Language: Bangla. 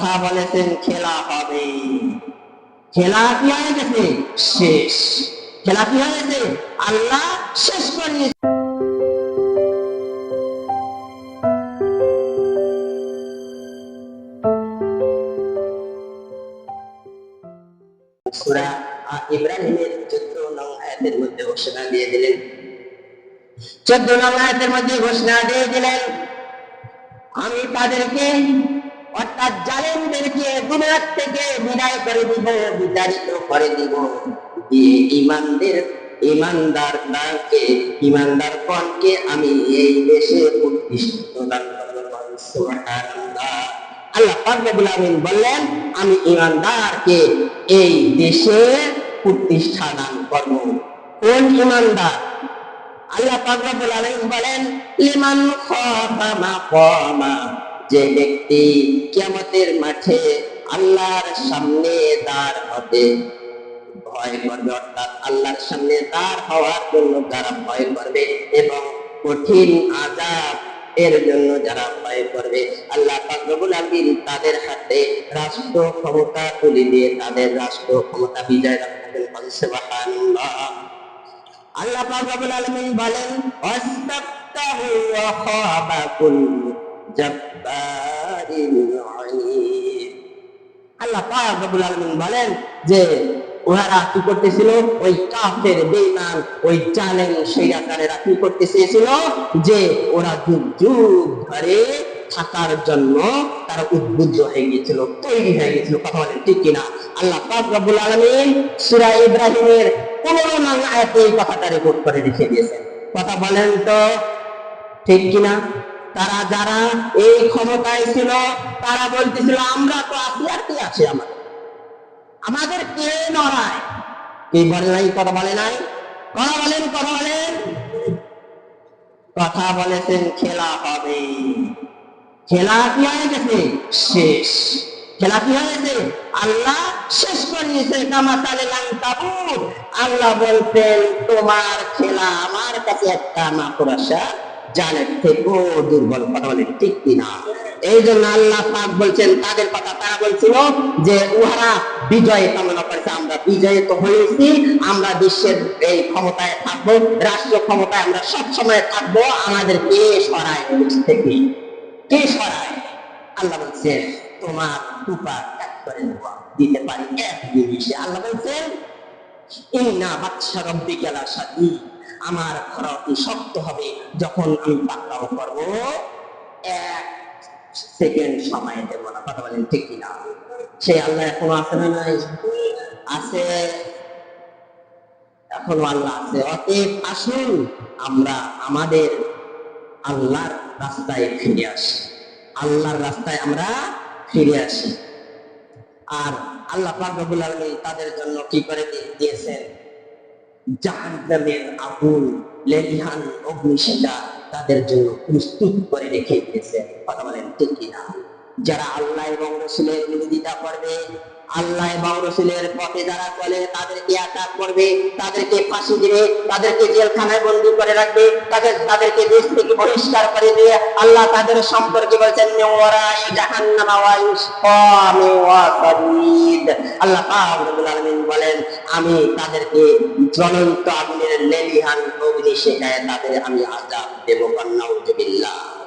কথা বলেছেন, খেলা হবে। খেলা কি হয়ে গেছে? শেষ। খেলা কি হয়েছে আল্লাহ শেষ করিয়ে সূরা চোদ্দ নং মধ্যে ঘোষণা দিয়ে দিলেন। চোদ্দ নং আয়াতের মধ্যে ঘোষণা দিয়ে দিলেন, আমি তাদেরকে অর্থাৎ জালেমদেরকে দুনিয়ার থেকে বিদায় করে দিব, বিতাড়িত করে দিব। ইমানদের গণকে আমি এই দেশে প্রতিষ্ঠিত দান করব সুবহানাল্লাহ। আল্লাহ পাক রব্বুল বললেন, আমি এই দেশে প্রতিষ্ঠা দান করব। কোন ইমানদার আল্লাহ পাক রব্বুল আলামিন বলেন লিমান খাফা মাকামা যে ব্যক্তি কিয়ামতের মাঠে আল্লাহর সামনে দাঁড় হবে, ভয় করবে, অর্থাৎ আল্লাহর সামনে দাঁড় হওয়ার জন্য যারা ভয় করবে এবং কঠিন আজাব এর জন্য যারা ভয় করবে, আল্লাহ পাক রব্বুল আলামিন তাদের হাতে রাষ্ট্র ক্ষমতা তুলে দিয়ে তাদের রাষ্ট্র ক্ষমতা বিজয় রাখবেন আল্লাহ পাক রব্বুল আলামিন বলেন আল্লাহ পাক বলেন যে কি করতেছিল? ওই কাফের ওই জালেম সেইরাকারেরা কি করতে চেয়েছিল যে, ওরা যুগ যুগ ধরে থাকার জন্য তারা উদ্বুদ্ধ হয়ে গিয়েছিল, তৈরি হয়ে গিয়েছিল। কথা বলেন ঠিক কিনা? আল্লাহ পাক রব্বুল আলামিন সূরা ইব্রাহিমের পনেরো নং আয়াতে এই কথাটা রেকর্ড করে রেখে দিয়েছেন। কথা বলেন তো ঠিক কিনা? তারা যারা এই ক্ষমতায় ছিল, তারা বলতেছিল, আমরা তো আছি আর কি আছে আমাদের আমাদের কে নড়ায়? কে বলে নাই, কথা বলে নাই। কথা বলেন কথা বলেন। কথা বলেছেন, খেলা হবে। খেলা কি হয়ে গেছে শেষ। খেলা কি হয়েছে? আল্লাহ শেষ করিয়েছে কামাতালে লাঙ্কাবুর আল্লাহ বলতেন, তোমার খেলা আমার কাছে একটা মাকড়াসা জালের থেকেও দুর্বল কথা বলেন ঠিক কিনা? এই জন্য আল্লাহ পাক বলছেন, তাদের কথা তারা বলছিল যে, উহারা বিজয় কামনা করেছে, আমরা বিজয় তো হয়েছি, আমরা বিশ্বের এই ক্ষমতায় থাকব, রাষ্ট্র ক্ষমতায় আমরা সব সময় থাকব, আমাদের কে সরায়? থেকে কে? সরায়? আল্লাহ বলছে তোমার টুপা ত্যাগ করে দিতে পারি এক জিনিসে। আল্লাহ বলছেন ইন্না বাদশা রব্বিকা লাশাদীদ আমার শক্ত হবে যখন আমি পাকড়াও করব। এক সেকেন্ড সময় দেব না, কথা বলেন ঠিক কিনা? সে আল্লাহ এখনও আছে না নাই? আছে। এখনও আল্লাহ আছে। অতএব আসুন আমরা আমাদের আল্লাহর রাস্তায় ফিরে আসি। আল্লাহর রাস্তায় আমরা ফিরে আসি। আর আল্লাহ পাকুল আলমী তাদের জন্য কি করে দিয়ে- দিয়েছেন? জাহান্নামের আগুন, লেলিহান, অগ্নিশিলা তাদের জন্য প্রস্তুত করে রেখে দিয়েছেন। কথা বলেন ঠিক কিনা? যারা আল্লাহ এবং রসুলের বিরোধিতা করবে আল্লাহ এবং রসুলের পথে যারা চলে, তাদেরকে আঘাত করবে, তাদেরকে ফাঁসি দিবে, তাদেরকে জেলখানায় বন্দি করে রাখবে, তাদের তাদেরকে দেশ থেকে বহিষ্কার করে দিয়ে আল্লাহ তাদের সম্পর্কে বলছেন। আল্লাহ বলেন, আমি তাদেরকে জ্বলন্ত আগুনের লেলিহান অগ্নি শেখায় তাদের আমি আজাব দেব কন্নাউজুবিল্লাহ